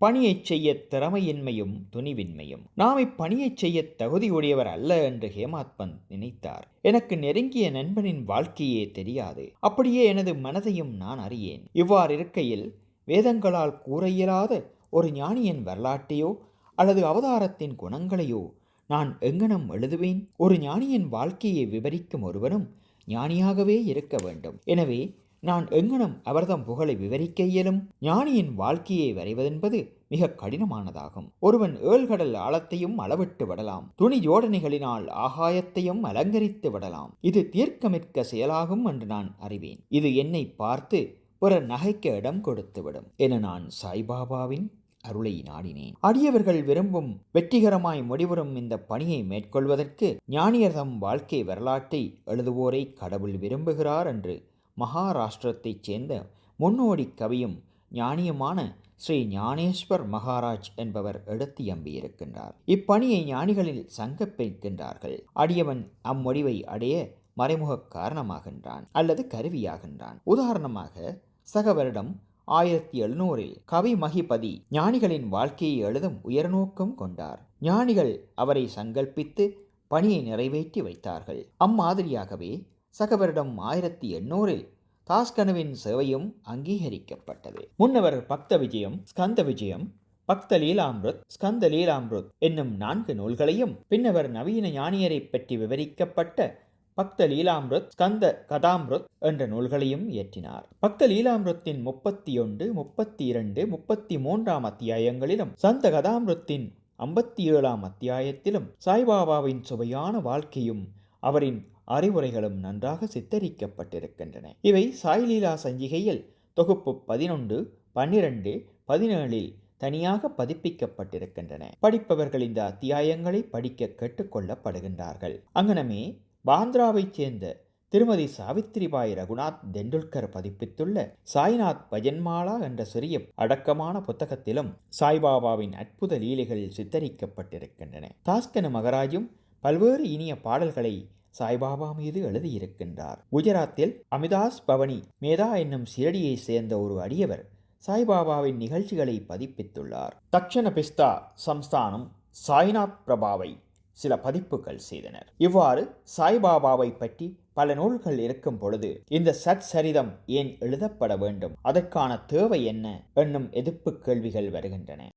பணியைச் செய்ய திறமையின்மையும் துணிவின்மையும். நாம் இப்பணியைச் செய்ய தகுதியுடையவர் அல்ல என்று ஹேமாத் பந்த் நினைத்தார். எனக்கு நெருங்கிய நண்பனின் வாழ்க்கையே தெரியாது. அப்படியே எனது மனதையும் நான் அறியேன். இவ்வாறு இருக்கையில் வேதங்களால் கூற இயலாத ஒரு ஞானியின் வரலாற்றையோ அல்லது அவதாரத்தின் குணங்களையோ நான் எங்கனம் எழுதுவேன்? ஒரு ஞானியின் வாழ்க்கையை விவரிக்கும் ஒருவனும் ஞானியாகவே இருக்க வேண்டும். எனவே நான் எங்கனம் அவர்தம் புகழை விவரிக்க இயலும். ஞானியின் வாழ்க்கையை வரைவதென்பது மிக கடினமானதாகும். ஒருவன் ஏழ்கடல் ஆழத்தையும் அளவிட்டு விடலாம். துணி ஜோடனைகளினால் ஆகாயத்தையும் அலங்கரித்து விடலாம். இது தீர்க்கமிக்க செயலாகும் என்று நான் அறிவேன். இது என்னை பார்த்து ஒரு நகைக்க இடம் கொடுத்துவிடும் என நான் சாய்பாபாவின் அருளை நாடினேன். அடியவர்கள் விரும்பும் வெற்றிகரமாய் முடிவரும் இந்த பணியை மேற்கொள்வதற்கு ஞானியர் தம் வாழ்க்கை வரலாற்றை எழுதுவோரை கடவுள் விரும்புகிறார் என்று மகாராஷ்டிரத்தைச் சேர்ந்த முன்னோடி கவியும் ஞானியுமான ஸ்ரீ ஞானேஸ்வர் மகாராஜ் என்பவர் எடுத்து எம்பியிருக்கின்றார். இப்பணியை ஞானிகளில் சங்கப்பிக்கின்றார்கள் அடியவன் அம்முடிவை அடைய மறைமுக காரணமாகின்றான் அல்லது கருவியாகின்றான். உதாரணமாக சக வருடம் ஆயிரத்தி எழுநூறில் கவி மகிபதி ஞானிகளின் வாழ்க்கையை எழுதும் உயர்நோக்கம் கொண்டார். ஞானிகள் அவரை சங்கல்பித்து பணியை நிறைவேற்றி வைத்தார்கள். அம்மாதிரியாகவே சக வருடம் ஆயிரத்தி எண்ணூறில் தாஸ்கனுவின் சேவையும் அங்கீகரிக்கப்பட்டது. முன்னவர் பக்த விஜயம் ஸ்கந்த விஜயம் பக்த லீலாமிருத் ஸ்கந்த லீலாமிருத் என்னும் நான்கு நூல்களையும் பின்னவர் நவீன ஞானியரை பற்றி விவரிக்கப்பட்ட பக்த லீலாமிருத் ஸ்கந்த கதாமிருத் என்ற நூல்களையும் இயற்றினார். பக்த லீலாமிருத்தின் முப்பத்தி ஒன்று முப்பத்தி இரண்டு முப்பத்தி மூன்றாம் அத்தியாயங்களிலும் சந்த கதாமிருத்தின் ஐம்பத்தி ஏழாம் அத்தியாயத்திலும் சாய்பாபாவின் சுவையான வாழ்க்கையும் அவரின் அறிவுரைகளும் நன்றாக சித்தரிக்கப்பட்டிருக்கின்றன. இவை சாய்லீலா சஞ்சிகையில் தொகுப்பு பதினொன்று பன்னிரண்டு பதினேழில் தனியாக பதிப்பிக்கப்பட்டிருக்கின்றன. படிப்பவர்கள் இந்த அத்தியாயங்களை படிக்க கேட்டுக்கொள்ளப்படுகின்றார்கள். அங்கனமே பாந்திராவைச் சேர்ந்த திருமதி சாவித்ரிபாய் ரகுநாத் தெண்டுல்கர் பதிப்பித்துள்ள சாய்நாத் பஜன்மாலா என்ற சிறிய அடக்கமான புத்தகத்திலும் சாய்பாபாவின் அற்புத லீலைகள் சித்தரிக்கப்பட்டிருக்கின்றன. தாஸ்கனு மகராஜும் பல்வேறு இனிய பாடல்களை சாய்பாபா மீது எழுதியிருக்கின்றார். குஜராத்தில் அமிதாஸ் பவனி மேதா என்னும் சிரடியை சேர்ந்த ஒரு அடியவர் சாய்பாபாவின் நிகழ்ச்சிகளை பதிப்பித்துள்ளார். தக்ஷண பிஸ்தா சம்ஸ்தானம் சாய்நாத் பிரபாவை சில பதிப்புகள் செய்தனர். இவ்வாறு சாய்பாபாவை பற்றி பல நூல்கள் இருக்கும் பொழுது இந்த சத் சரிதம் ஏன் எழுதப்பட வேண்டும்? அதற்கான தேவை என்ன? என்னும் எதிர்ப்பு கேள்விகள் வருகின்றன.